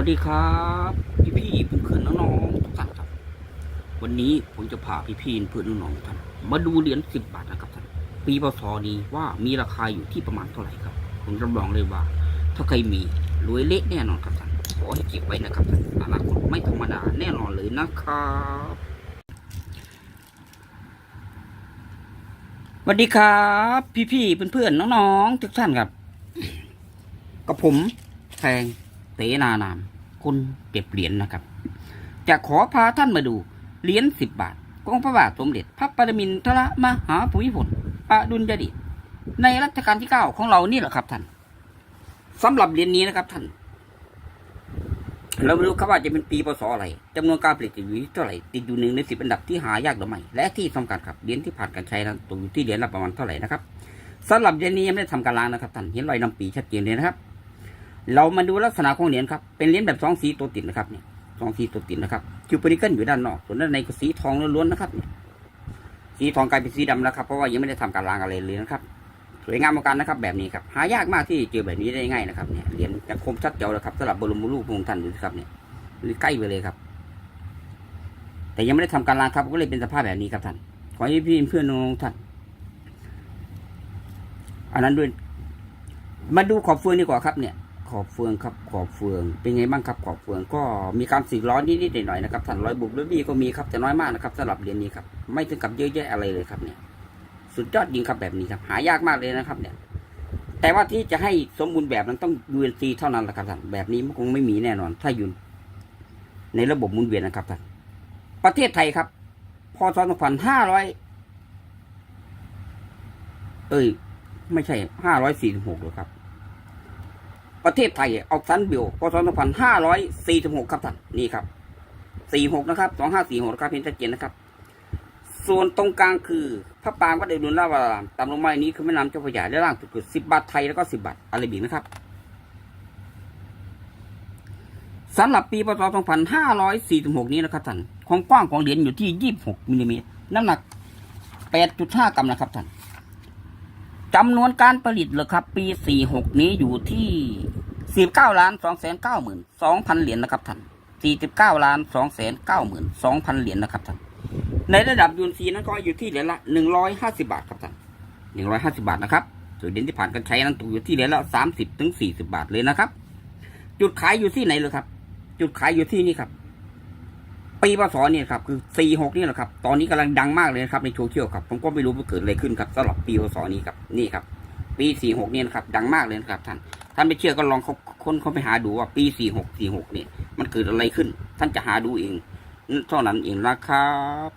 วัสดีครับพี่พี่ๆเพื่อนๆน้องๆทุกท่านครับ วันนี้ผมจะพาพี่พี่เพื่อนน้องๆท่านมาดูเหรียญสิบบาทนะครับท่านปีพศนี้ว่ามีราคาอยู่ที่ประมาณเท่าไหร่ครับ ผมรับรองเลยว่า ถ้าใครมีรวยเละแน่นอนครับท่านขอให้เก็บไว้นะครับท่านอนาคตไม่ธรรมดาแน่นอนเลยนะครับสวัสดีครับ พี่พี่ๆเพื่อนๆน้องๆทุกท่านครับ กับผมแทง เตนานามคนเก็บเหรียญนะครับ จะขอพาท่านมาดูเหรียญสิบบาทของพระบาทสมเด็จพระปรมินทรมหาภูมิพลอดุลยเดชในรัชกาลที่เก้าของเรานี่แหละครับท่านสำหรับเหรียญนี้นะครับท่าน เราไม่รู้ครับว่าจะเป็นปีพศอะไรจำนวนการผลิตอยู่ที่เท่าไหร่ติดอยู่หนึ่งในสิบอันดับที่หายากหรือไม่และที่สำคัญครับเหรียญที่ผ่านการใช้นั้นตกอยู่ที่เหรียญละประมาณเท่าไหร่นะครับสำหรับเหรียญนี้ยังไม่ได้ทำการล้างนะครับท่านเห็นรอยนำปีชัดเจนเลยนะครับ เรามาดูลักษณะของเหรียญครับ เป็นเหรียญแบบสองสีตัวติดนะครับเนี่ยสองสีตัวติดนะครับคิวปริเกิลอยู่ด้านนอกส่วนด้านในก็สีทองล้วนๆนะครับเนี่ยสีทองกลายเป็นสีดำแล้วครับ เพราะว่ายังไม่ได้ทำการล้างอะไรเลยนะครับ สวยงามเหมือนกันนะครับ แบบนี้ครับ หายากมากที่เจอแบบนี้ได้ง่ายนะครับเนี่ยเหรียญจะคมชัดเจ๋วเลยครับสำหรับบรมรูปพระองค์ท่านดูสิครับเนี่ยใกล้ไปเลยครับ แต่ยังไม่ได้ทำการล้างครับก็เลยเป็นสภาพแบบนี้ครับท่านขอให้พี่เพื่อนน้องๆท่านอันนั้นด้วย มาดูขอบเฟืองดีกว่าครับเนี่ย ขอบเฟืองครับขอบเฟือง เป็นไงบ้างครับขอบเฟือง ก็มีการสีร้อนนิดๆหน่อยๆนะครับท่านร้อยบุบร้อยบีก็มีครับแต่น้อยมากนะครับสำหรับเหรียญนี้ครับไม่ถึงกับเยอะแยะอะไรเลยครับเนี่ย สุดยอดจริงครับแบบนี้ครับ หายากมากเลยนะครับ เนี่ย แต่ว่าที่จะให้สมบูรณ์แบบนั้นต้อง UNC เท่านั้นแหละครับท่านแบบนี้มันคงไม่มีแน่นอน ถ้าอยู่ในระบบมุนเวียนนะครับท่านประเทศไทยครับพศ2500เอ้ย ไม่ใช่546หกหรอครับ ประเทศไทยเอาซันบิลพศ2546 ครับท่านนี่ครับ 46 นะครับ 2546นะครับเห็นชัดเจนนะครับ ส่วนตรงกลางคือพระปรางวัดเดรุนลาวารามตามลงมาอันนี้คือแม่น้ำเจ้าพระยาด้านล่างสุดคือ10 บาทไทยแล้วก็ 10 บาทอาราบิกนะครับสำหรับปีพศ2546 นี้นะครับท่านความกว้างของเหรียญอยู่ที่ 26มิลลิเมตรน้ำหนัก 8.5 กรัมนะครับท่านจำนวนการผลิตเลยครับ ปี 46 นี้อยู่ที่ 49ล้าน2 9 2 0 0 0เก้าหมื่นสองพันเหรียญนะครับท่าน49ล้าน2 9 2 0 0 0เก้าหมื่นสองพันเหรียญนะครับท่านในระดับยูนซีนั้นก็อยู่ที่เหรียญละ150บาทครับท่าน150บาทนะครับส่วนเหรียญที่ผ่านการใช้นั้นตกอยู่ที่เหรียญละ30ถึง40บาทเลยนะครับ จุดขายอยู่ที่ไหนเลยครับ จุดขายอยู่ที่นี่ครับ ปีพศเนี่ยครับคือ46นี่แหละครับ ตอนนี้กำลังดังมากเลยนะครับในโซเชียลครับผมก็ไม่รู้ว่าเกิดอะไรขึ้นครับสำหรับปีพศนี้ครับนี่ครับ ปี46เนี่ยนะครับดังมากเลยนะครับท่าน ท่านไม่เชื่อก็ลองเขาคนเขาไปหาดูว่าปีสี่หกสี่หกเนี่ย มันเกิดอะไรขึ้น ท่านจะหาดูเองเท่านั้นเองนะครับ